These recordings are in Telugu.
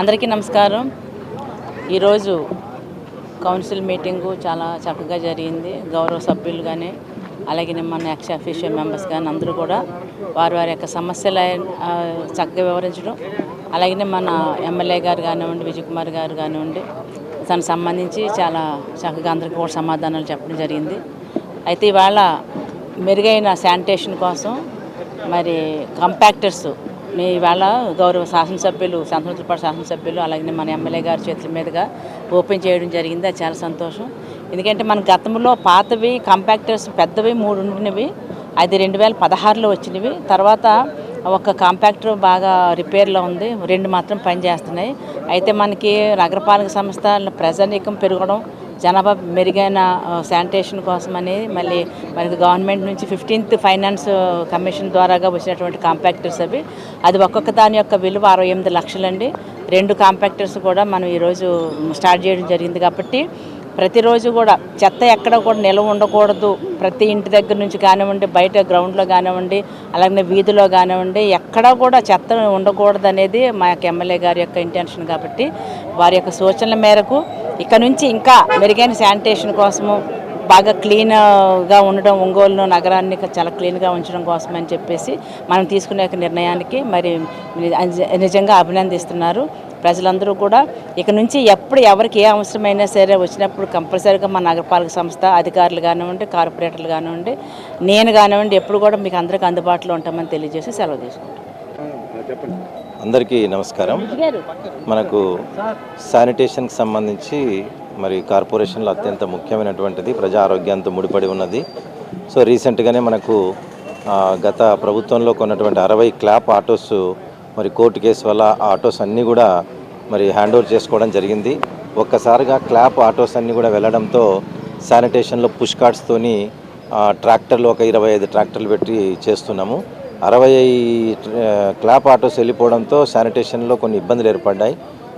అందరికీ నమస్కారం. ఈరోజు కౌన్సిల్ మీటింగు చాలా చక్కగా జరిగింది. గౌరవ సభ్యులు కానీ అలాగే మన ఎక్స్ అఫీషియల్ మెంబర్స్ కానీ అందరూ కూడా వారి వారి యొక్క సమస్యలు చక్కగా వివరించడం అలాగే మన ఎమ్మెల్యే గారు కానివ్వండి విజయ్ కుమార్ గారు కానివ్వండి తనకు సంబంధించి చాలా చక్కగా అందరికీ కూడా సమాధానాలు చెప్పడం జరిగింది. అయితే ఇవాళ మెరుగైన శానిటేషన్ కోసం మరి కంపాక్టర్స్ మీ ఇవాళ గౌరవ శాసనసభ్యులు సంతృప్తిపాటు శాసనసభ్యులు అలాగే మన ఎమ్మెల్యే గారి చేతుల మీదుగా ఓపెన్ చేయడం జరిగింది. అది చాలా సంతోషం. ఎందుకంటే మన గతంలో పాతవి కాంపాక్టర్స్ పెద్దవి మూడు ఉండినవి. అది రెండు వేల పదహారులో వచ్చినవి. తర్వాత ఒక కాంపాక్టర్ బాగా రిపేర్లో ఉంది. రెండు మాత్రం పనిచేస్తున్నాయి. అయితే మనకి నగరపాలక సంస్థ ప్రజానీకం పెరగడం జనాభా మెరుగైన శానిటేషన్ కోసం అనేది మళ్ళీ మనకి గవర్నమెంట్ నుంచి ఫిఫ్టీన్త్ ఫైనాన్స్ కమిషన్ ద్వారాగా వచ్చినటువంటి కాంపాక్టర్స్ అవి. అది ఒక్కొక్క దాని యొక్క విలువ అరవై ఎనిమిది లక్షలండి. రెండు కాంపాక్టర్స్ కూడా మనం ఈరోజు స్టార్ట్ చేయడం జరిగింది కాబట్టి ప్రతిరోజు కూడా చెత్త ఎక్కడ కూడా నిల్వ ఉండకూడదు. ప్రతి ఇంటి దగ్గర నుంచి కానివ్వండి బయట గ్రౌండ్లో కానివ్వండి అలాగే వీధిలో కానివ్వండి ఎక్కడా కూడా చెత్త ఉండకూడదు అనేది మా యొక్క ఎమ్మెల్యే గారి యొక్క ఇంటెన్షన్ కాబట్టి వారి యొక్క సూచనల మేరకు ఇక నుంచి ఇంకా మెరుగైన శానిటేషన్ కోసము బాగా క్లీన్గా ఉండడం ఒంగోలు నగరాన్ని చాలా క్లీన్గా ఉంచడం కోసం అని చెప్పేసి మనం తీసుకునే నిర్ణయానికి మరి నిజ- నిజంగా అభినందిస్తున్నారు. ప్రజలందరూ కూడా ఇక నుంచి ఎప్పుడు ఎవరికి ఏ అవసరమైనా సరే వచ్చినప్పుడు కంపల్సరీగా మా నగరపాలక సంస్థ అధికారులు కానివ్వండి కార్పొరేటర్లు కానివ్వండి నేను కానివ్వండి ఎప్పుడు కూడా మీకు అందరికీ అందుబాటులో ఉంటామని తెలియజేసి సెలవు తీసుకుంటాం. అందరికీ నమస్కారం. మనకు శానిటేషన్కి సంబంధించి మరి కార్పొరేషన్లో అత్యంత ముఖ్యమైనటువంటిది ప్రజా ఆరోగ్యంతో ముడిపడి ఉన్నది. సో రీసెంట్గానే మనకు గత ప్రభుత్వంలో కొన్నటువంటి అరవై క్లాప్ ఆటోస్ మరి కోర్టు కేసు వల్ల ఆ ఆటోస్ అన్నీ కూడా మరి హ్యాండ్ ఓవర్ చేసుకోవడం జరిగింది. ఒక్కసారిగా క్లాప్ ఆటోస్ అన్నీ కూడా వెళ్ళడంతో శానిటేషన్లో పుష్ కార్డ్స్తోని ఆ, ట్రాక్టర్లు ఒక ఇరవై ఐదు ట్రాక్టర్లు పెట్టి చేస్తున్నాము. అరవై క్లాప్ ఆటోస్ వెళ్ళిపోవడంతో శానిటేషన్లో కొన్ని ఇబ్బందులు ఏర్పడ్డాయి.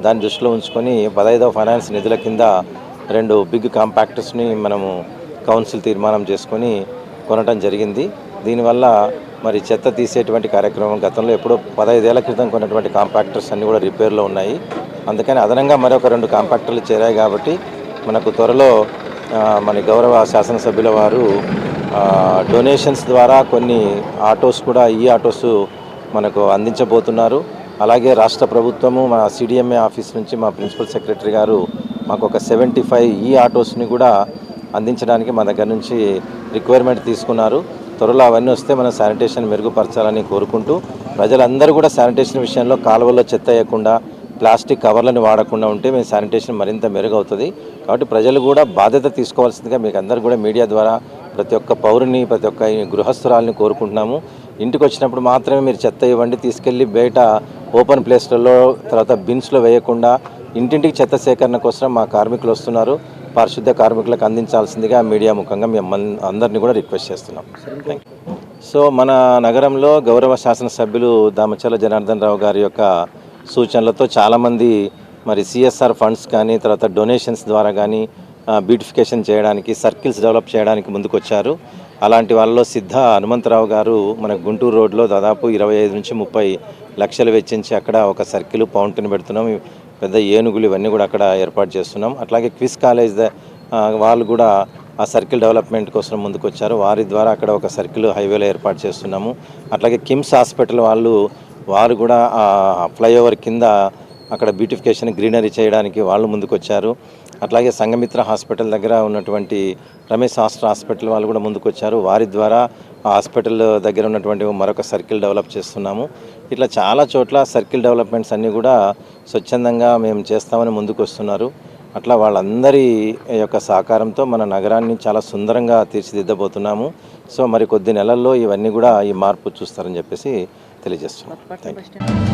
దాన్ని దృష్టిలో ఉంచుకొని పదహైదవ ఫైనాన్స్ నిధుల కింద రెండు బిగ్ కాంపాక్టర్స్ని మనము కౌన్సిల్ తీర్మానం చేసుకొని కొనటం జరిగింది. దీనివల్ల మరి చెత్త తీసేటువంటి కార్యక్రమం గతంలో ఎప్పుడో పదహైదేళ్ళ క్రితం కొన్నటువంటి కాంపాక్టర్స్ అన్నీ కూడా రిపేర్లో ఉన్నాయి. అందుకని అదనంగా మరొక రెండు కాంపాక్టర్లు చేరాయి కాబట్టి మనకు త్వరలో మన గౌరవ శాసనసభ్యుల వారు డొనేషన్స్ ద్వారా కొన్ని ఆటోస్ కూడా ఈ ఆటోస్ మనకు అందించబోతున్నారు. అలాగే రాష్ట్ర ప్రభుత్వము మా సిడిఎంఏ ఆఫీస్ నుంచి మా ప్రిన్సిపల్ సెక్రటరీ గారు మాకు ఒక సెవెంటీ ఫైవ్ ఈ ఆటోస్ని కూడా అందించడానికి మా దగ్గర నుంచి రిక్వైర్మెంట్ తీసుకున్నారు. త్వరలో అవన్నీ వస్తే మనం శానిటేషన్ మెరుగుపరచాలని కోరుకుంటూ ప్రజలందరూ కూడా శానిటేషన్ విషయంలో కాలువల్లో చెత్త వేయకుండా ప్లాస్టిక్ కవర్లను వాడకుండా ఉంటే మేము శానిటేషన్ మరింత మెరుగవుతుంది. కాబట్టి ప్రజలు కూడా బాధ్యత తీసుకోవాల్సిందిగా మీకు అందరు కూడా మీడియా ద్వారా ప్రతి ఒక్క పౌరుని ప్రతి ఒక్క గృహస్థురాలని కోరుకుంటున్నాము. ఇంటికి వచ్చినప్పుడు మాత్రమే మీరు చెత్త ఇవ్వండి తీసుకెళ్ళి బయట ఓపెన్ ప్లేస్లలో తర్వాత బిన్స్లో వేయకుండా ఇంటింటికి చెత్త సేకరణ కోసం మా కార్మికులు వస్తున్నారు. పారిశుద్ధ్య కార్మికులకు అందించాల్సిందిగా మీడియా ముఖంగా మేము అందరినీ కూడా రిక్వెస్ట్ చేస్తున్నాం. సో మన నగరంలో గౌరవ శాసనసభ్యులు దామచల జనార్దన్ రావు గారి యొక్క సూచనలతో చాలామంది మరి సిఎస్ఆర్ ఫండ్స్ కానీ తర్వాత డొనేషన్స్ ద్వారా కానీ బ్యూటిఫికేషన్ చేయడానికి సర్కిల్స్ డెవలప్ చేయడానికి ముందుకొచ్చారు. అలాంటి వాళ్ళలో సిద్ధ హనుమంతరావు గారు మన గుంటూరు రోడ్లో దాదాపు ఇరవై ఐదు నుంచి ముప్పై లక్షలు వెచ్చించి అక్కడ ఒక సర్కిల్ ఫౌంటైన్ పెడుతున్నాం. పెద్ద ఏనుగులు ఇవన్నీ కూడా అక్కడ ఏర్పాటు చేస్తున్నాం. అట్లాగే క్విజ్ కాలేజ్ ద- వాళ్ళు కూడా ఆ సర్కిల్ డెవలప్మెంట్ కోసం ముందుకు వచ్చారు వారి ద్వారా అక్కడ ఒక సర్కిల్ హైవేలో ఏర్పాటు చేస్తున్నాము. అట్లాగే కిమ్స్ హాస్పిటల్ వాళ్ళు వారు కూడా ఆ ఫ్లైఓవర్ కింద అక్కడ బ్యూటిఫికేషన్ గ్రీనరీ చేయడానికి వాళ్ళు ముందుకు వచ్చారు అట్లాగే సంగమిత్ర హాస్పిటల్ దగ్గర ఉన్నటువంటి రమేష్ హాస్టర్ హాస్పిటల్ వాళ్ళు కూడా ముందుకు వచ్చారు వారి ద్వారా ఆ హాస్పిటల్ దగ్గర ఉన్నటువంటి మరొక సర్కిల్ డెవలప్ చేస్తున్నాము. ఇట్లా చాలా చోట్ల సర్కిల్ డెవలప్మెంట్స్ అన్నీ కూడా స్వచ్ఛందంగా మేము చేస్తామని ముందుకు వస్తున్నారు అట్లా వాళ్ళందరి యొక్క సహకారంతో మన నగరాన్ని చాలా సుందరంగా తీర్చిదిద్దబోతున్నాము. సో మరి కొద్ది నెలల్లో ఇవన్నీ కూడా ఈ మార్పు చూస్తారని చెప్పేసి తెలియజేస్తున్నాం. Thank you